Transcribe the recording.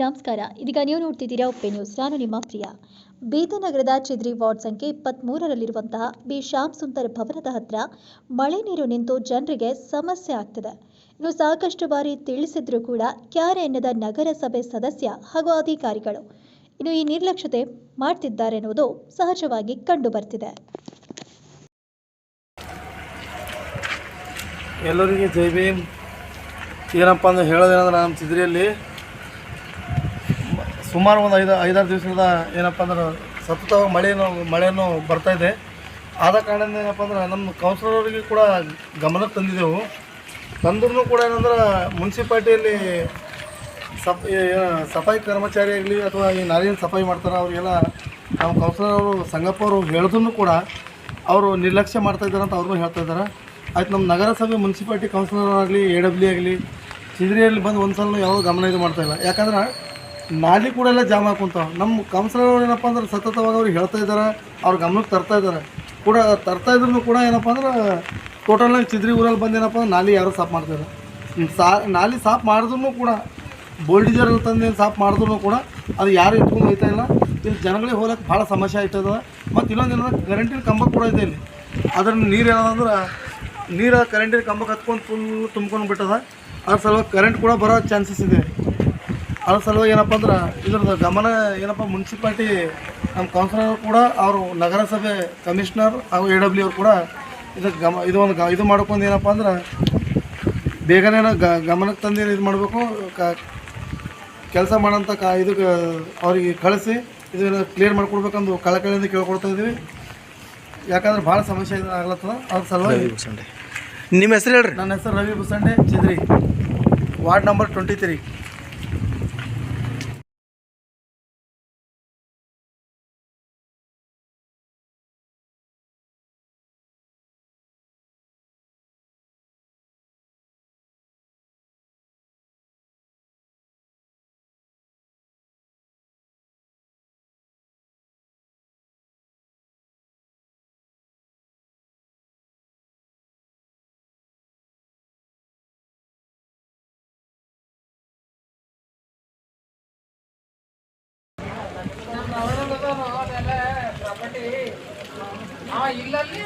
ನಮಸ್ಕಾರ. ಇದೀಗ ನೀವು ನೋಡ್ತಿದ್ದೀರಾ ಉಪ್ಪೆ ನ್ಯೂಸ್. ನಾನು ನಿಮ್ಮ ಪ್ರಿಯ. ಬೀದನಗರದ ನಗರದ ಚಿದ್ರಿ ವಾರ್ಡ್ ಸಂಖ್ಯೆ ಇಪ್ಪತ್ತ್ಮೂರರಲ್ಲಿರುವಂತಹ ಬಿ. ಶ್ಯಾಮ್ ಸುಂದರ್ ಭವನದ ಹತ್ರ ಮಳೆ ನೀರು ನಿಂತು ಜನರಿಗೆ ಸಮಸ್ಯೆ ಆಗ್ತಿದೆ. ಇನ್ನು ಸಾಕಷ್ಟು ಬಾರಿ ತಿಳಿಸಿದ್ರೂ ಕೂಡ ಕ್ಯಾರೆ ಎನ್ನದ ನಗರಸಭೆ ಸದಸ್ಯ ಹಾಗೂ ಅಧಿಕಾರಿಗಳು ಇನ್ನು ಈ ನಿರ್ಲಕ್ಷ್ಯತೆ ಮಾಡ್ತಿದ್ದಾರೆ ಎನ್ನುವುದು ಸಹಜವಾಗಿ ಕಂಡು ಬರ್ತಿದೆ ಎಲ್ಲರಿಗೆ ಜೈ ಭೀಮ್. ಏನಪ್ಪ ಅಂದ್ರೆ ಹೇಳೋದೇನಂದ್ರೆ ನಮ್ಮ ಚಿದ್ರಿಯಲ್ಲಿ ಸುಮಾರು ಒಂದು ಐದು ಐದಾರು ದಿವಸದ ಏನಪ್ಪ ಅಂದ್ರೆ ಸತತವಾಗಿ ಮಳೆಯನ್ನು ಬರ್ತಾ ಇದೆ. ಆದ ಕಾರಣದಿಂದ ಏನಪ್ಪ ಅಂದ್ರೆ ನಮ್ಮ ಕೌನ್ಸಿಲರ್ಗೆ ಕೂಡ ಗಮನಕ್ಕೆ ತಂದಿದ್ದೆವು. ತಂದ್ರೂ ಕೂಡ ಏನಂದ್ರೆ ಮುನ್ಸಿಪಾಲ್ಟಿಯಲ್ಲಿ ಸಫ್ ಸಫಾಯಿ ಕರ್ಮಚಾರಿ ಆಗಲಿ ಅಥವಾ ಈ ನಾರಿಯನ್ನು ಸಫಾಯಿ ಮಾಡ್ತಾರೆ ಅವರಿಗೆಲ್ಲ ನಮ್ಮ ಕೌನ್ಸಿಲರ್ ಅವರು ಸಂಗಪ್ಪ ಅವರು ಹೇಳಿದ್ರು ಕೂಡ ಅವರು ನಿರ್ಲಕ್ಷ್ಯ ಮಾಡ್ತಾ ಇದ್ದಾರೆ ಅಂತ ಅವ್ರನ್ನೂ ಹೇಳ್ತಾ ಇದ್ದಾರೆ. ಆಯ್ತು, ನಮ್ಮ ನಗರಸಭೆ ಮುನ್ಸಿಪಾಲ್ಟಿ ಕೌನ್ಸಿಲರ್ ಆಗಲಿ ಎ ಡಬ್ಲ್ಯೂ ಆಗಲಿ ಚಿದ್ರಿಯಲ್ಲಿ ಬಂದು ಒಂದು ಸಲ ಯಾವ ಗಮನ ಇದು ಮಾಡ್ತಾಯಿಲ್ಲ ಯಾಕಂದ್ರೆ ನಾಲಿ ಕೂಡ ಎಲ್ಲ ಜಾಮ್ ಹಾಕೊಂತಾವೆ ನಮ್ಮ ಕೌನ್ಸಿಲರ್ ಅವ್ರು ಏನಪ್ಪ ಅಂದ್ರೆ ಸತತವಾಗಿ ಅವ್ರು ಹೇಳ್ತಾ ಇದ್ದಾರೆ ಅವ್ರ ಗಮನಕ್ಕೆ ತರ್ತಾ ಇದ್ದಾರೆ ಕೂಡ ತರ್ತಾ ಇದ್ರು ಕೂಡ ಏನಪ್ಪ ಅಂದ್ರೆ ಟೋಟಲಾಗಿ ಚಿದ್ರಿ ಊರಲ್ಲಿ ಬಂದು ಏನಪ್ಪ ಅಂದ್ರೆ ನಾಲಿ ಯಾರು ಸಾಫ್ ಮಾಡ್ತಾರೆ ಸಾ, ನಾಲಿ ಸಾಫ್ ಮಾಡಿದ್ರು ಕೂಡ ಬೋಲ್ಡಿಜರಲ್ಲಿ ತಂದು ಸಾಫ್ ಮಾಡಿದ್ರು ಕೂಡ ಅದು ಯಾರು ಇಟ್ಕೊಂಡು ಹೋಗ್ತಾ ಇಲ್ಲ. ಇಲ್ಲಿ ಜನಗಳಿಗೆ ಹೋಗಕ್ಕೆ ಭಾಳ ಸಮಸ್ಯೆ ಆಯ್ತದ ಮತ್ತು ಇನ್ನೊಂದು ಏನಂದ್ರೆ ಕರೆಂಟಿನ ಕಂಬ ಕೂಡ ಇದೆ ಇಲ್ಲಿ. ಅದ್ರ ನೀರು ಏನಂದ್ರೆ ನೀರು ಕರೆಂಟಿನ ಕಂಬಕ್ಕೆ ಹತ್ಕೊಂಡು ಫುಲ್ ತುಂಬ್ಕೊಂಡು ಬಿಟ್ಟದ. ಅದ್ರ ಸಲುವಾಗಿ ಕರೆಂಟ್ ಕೂಡ ಬರೋ ಚಾನ್ಸಸ್ ಇದೆ. ಅದ್ರ ಸಲುವಾಗಿ ಏನಪ್ಪ ಅಂದ್ರೆ ಇದ್ರದ್ದು ಗಮನ ಏನಪ್ಪ ಮುನ್ಸಿಪಾಲ್ಟಿ ನಮ್ಮ ಕೌನ್ಸಿಲರ್ ಕೂಡ ಅವರು ನಗರಸಭೆ ಕಮಿಷನರ್ ಹಾಗೂ ಎ ಡಬ್ಲ್ಯೂ ಅವ್ರು ಕೂಡ ಇದಕ್ಕೆ ಗಮ ಇದು ಒಂದು ಗ ಇದು ಮಾಡ್ಕೊಂಡು ಏನಪ್ಪ ಅಂದ್ರೆ ಬೇಗನೆ ಗ ಗಮನಕ್ಕೆ ತಂದು ಇದು ಮಾಡಬೇಕು ಕ ಕೆಲಸ ಮಾಡೋಂಥ ಕ ಇದಕ್ಕೆ ಅವರಿಗೆ ಕಳಿಸಿ ಇದನ್ನು ಕ್ಲಿಯರ್ ಮಾಡ್ಕೊಡ್ಬೇಕಂದು ಕಳಕಳಿಯಿಂದ ಕೇಳ್ಕೊಡ್ತಾ ಇದ್ದೀವಿ ಯಾಕಂದ್ರೆ ಭಾಳ ಸಮಸ್ಯೆ ಇದು ಆಗ್ಲತ್ತದ. ಅದ್ರ ಸಲುವಾಗಿ ನಿಮ್ಮ ಹೆಸರು ಹೇಳ್ರಿ. ನನ್ನ ಹೆಸರು Ravi Busande Chidri. Ward number twenty three ఆ ఇళ్ళల్ని